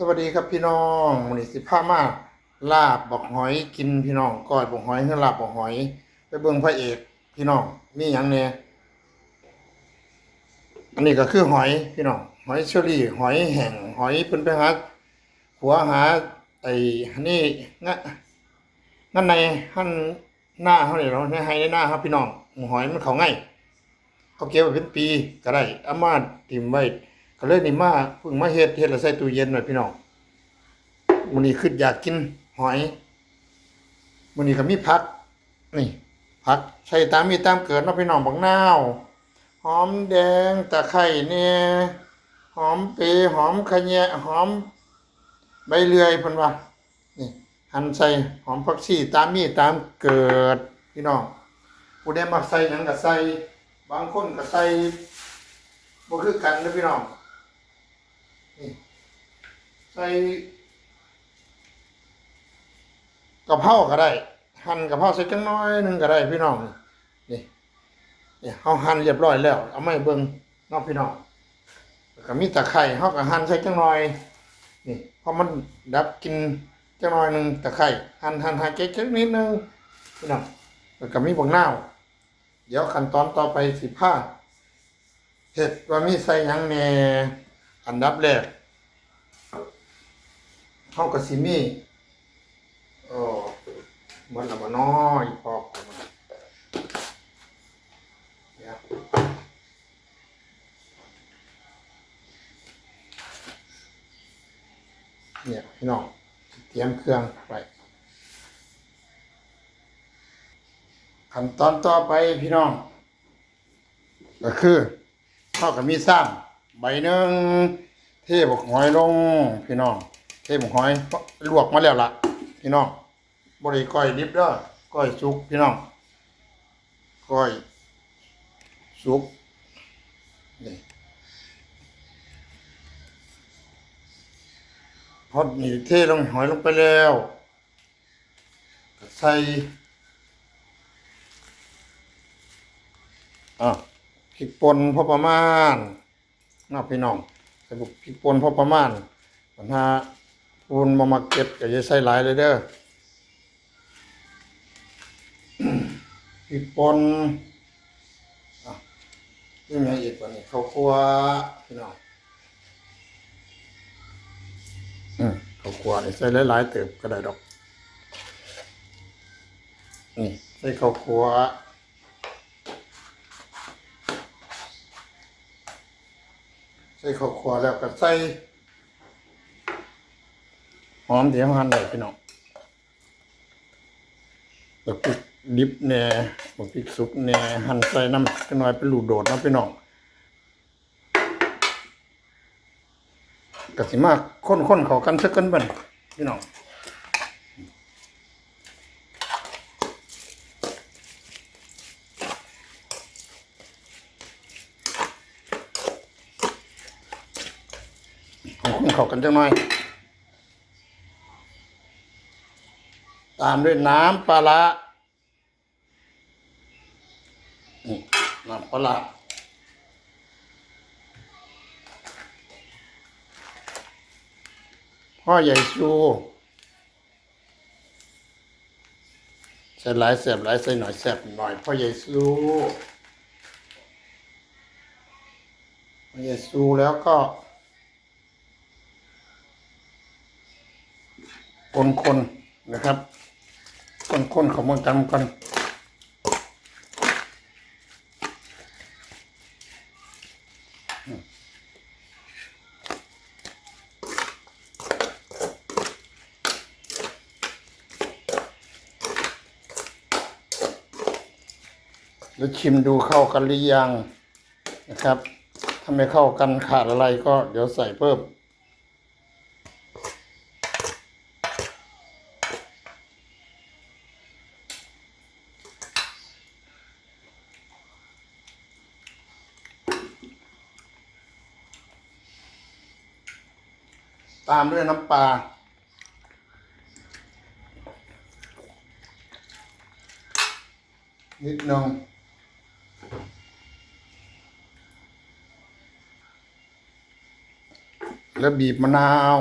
สวัสดีครับพี่น้องวันนี้สิพามาลาบบอกหอยกินพี่น้องก้อยบอกหอยคือลาบบอกหอย ไปเบิ่งพระเอกพี่น้องมีหยังแหน่อันนี้ก็คือหอยพี่น้องหอยเชอรี่หอยแห้งหอยเพิ่นไปหาหัวหาไอ้นี่งะงั้นในหั่นหน้าเฮานี่เนาในให้ในหน้าครับพี่น้องหอยมันเข้าง่ายเขาเก็บไว้เป็นปีก็ได้เอามาติมไว้ ก็เลยนี่มาเพิ่งมาเฮ็ดเฮ็ดแล้วใส่ตู้เย็นไว้พี่น้องมื้อนี้คิดอยากกินหอยมื้อนี้ก็มีผักนี่ผักใส่ตามมีตามเกิดเนาะพี่น้องบักนาวหอมแดงตะไคร้เนี่ยหอมเปรย์หอมขะแยะหอมใบเลื่อยเพิ่นว่านี่หั่นใส่หอมผักชีตามมีตามเกิดพี่น้องผู้ใดมักใส่หยังก็ใส่บางคนก็ใส่บ่คือกันนะพี่น้อง ใส่กะเพราก็ได้ หั่นกะเพราใส่จังน้อยหนึงก็ได้พี่น้องนี่นี่เฮาหั่นเรียบร้อยแล้ว เอาไม้เบิ่งเนอกพี่น้องก็มีตะไคร้เฮาก็หั่นใส่จังน้อยนี่เพราะมันดับกินจังน้อยหนึงตะไคร้หั่นหั่นหั่นเจ๊กๆนิดนึงพี่น้องแล้วก็มีบักนาวเดี๋ยวขั้นตอนต่อไปสิพาเฮ็ดว่ามีใส่ยังแหน่อันดับแรก เฮาก็สิมีโอ้มันละบ่น้อยพอกมาเดี๋ยวเนี่ยพี่น้องเตรียมเครื่องไว้ขั้นตอนต่อไปพี่น้อง ก็คือเท่ากับมีซ้ำใบหนึ่งเทบกหอยลงพี่น้อง เทบกหอยลวกมาแล้วล่ะ พี่น้องบริก้อยดิบเด้อก้อยสุกพี่น้องก้อยสุกนี่พอนี่เทลงหอยลงไปแล้วใส่อะพริกป่นพอประมาณเนาะพี่น้องใส่พริกป่นพอประมาณปัญหา ปูนมามาเก็บก็จะใส่หลายเลยเด้อพริกปนนี่ไงอีกวันนี้ข้าวคั่วพี่น้องอืมข้าวคั่วนี่ใส่หลายๆเติบก็ได้ดอกนี่ใส่ข้าวคั่วใส่ข้าวคั่วแล้วก็ใส่ หอมเดี๋ยวหั่นได้พี่น้องแล้วพริกดิบแหน่บักพริกสุกแหน่หั่นใส่น้ำจักหน่อยเป็นลูกโดดนะพี่น้องก็สิมากค้นๆเขากันสักกันบัดพี่น้องค้นๆเขากันจักหน่อย ตามด้วยน้ำปลาร้านี่น้ำปลาร้าพ่อใหญ่ชูใส่หลายแสบหลายใส่หน่อยแสบหน่อยพ่อใหญ่ชูพ่อใหญ่ชูแล้วก็คนๆนะครับ คนๆเขามากันกันแล้วชิมดูเข้ากันหรือยังนะครับ ถ้าไม่เข้ากันขาดอะไรก็เดี๋ยวใส่เพิ่ม ตามด้วยน้ำปลา นิดนึงแล้วบีบมะนาว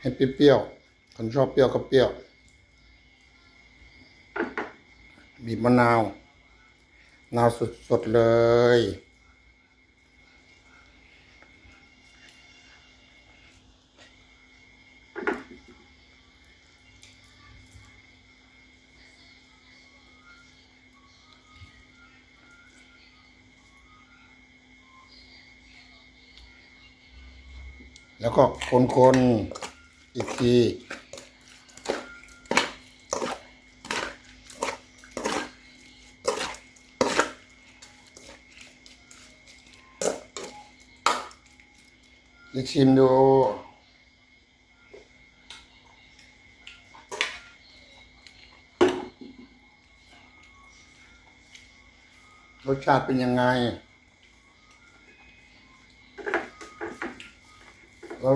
ให้เปรี้ยวคนชอบเปรี้ยวก็เปรี้ยว บีบมะนาว นาวสดๆเลย แล้วก็คนๆอีกทีจะชิมดูรสชาติเป็นยังไง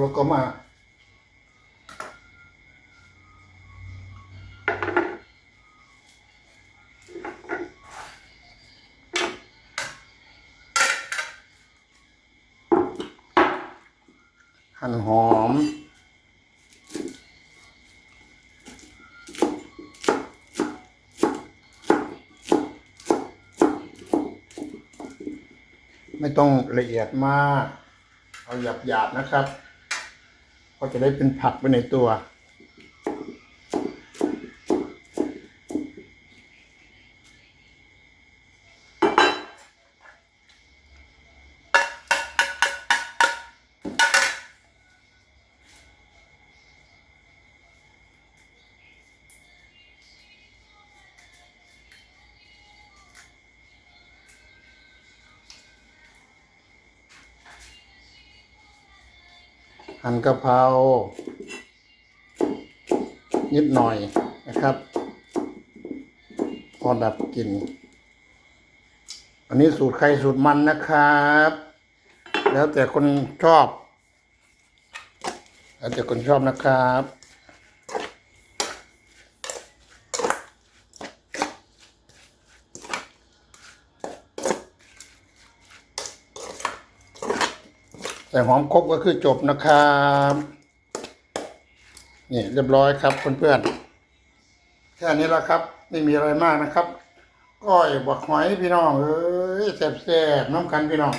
เราก็มาหั่นหอม ไม่ต้องละเอียดมาก เอาหยาบๆนะครับ ก็จะได้เป็นผักไปในตัว หั่นกะเพรานิดหน่อยนะครับ พอดับกลิ่นอันนี้สูตรใครสูตรมันนะครับ แล้วแต่คนชอบ แล้วแต่คนชอบนะครับ ส่หอมครบก็คือจบนะครับนี่เรียบร้อยครับเพื่อนๆแค่นี้และครับ ไม่มีอะไรมากนะครับก้อยบักหอยพี่น้องเอ้ยแซ่บๆน้ำกันพี่น้อง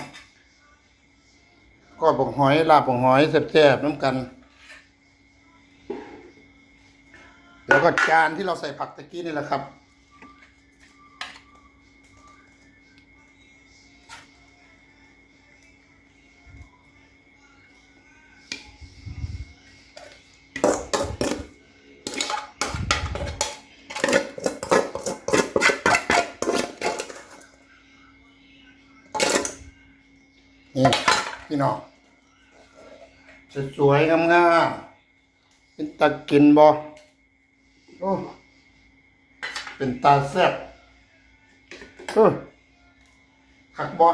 ก้อยบักหอยลาบบักหอยแซ่บๆน้ำกัน แล้วก็จานที่เราใส่ผักตะกี้นี่แหละครับ นี่พี่น้องสวยๆงามๆเป็นตากินบ่โอ้เป็นตาแซ่บเออขักบ่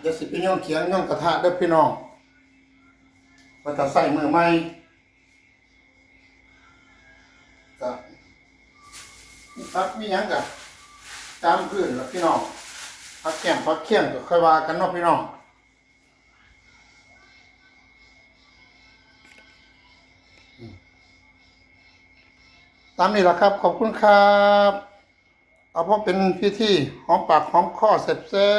เดี๋ยวสิพี่น้องเขียงย่องกระทะเด้อพี่น้องว่าจะใส่มือไหมก็มีพักมีหยังกะตามพื้นแล้วพี่น้อง พักแก้มพักเคียงก็ค่อยว่ากันเนาะพี่น้องตามนี้แหละครับ ขอบคุณครับ เอาเพราะเป็นพิธีหอมปากหอมคอแซ่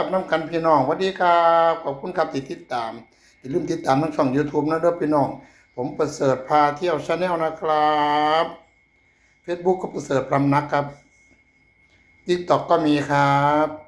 บๆน้ำกันพี่น้องสวัสดีครับ ขอบคุณครับที่ติดตามอย่าลืมติดตามทั้งช่อง YouTube นะเด้อพี่น้อง ผมประเสริฐพาเที่ยวชาแนลนะครับ Facebook ก็ประเสริฐพรำนักครับ TikTok ก็มีครับ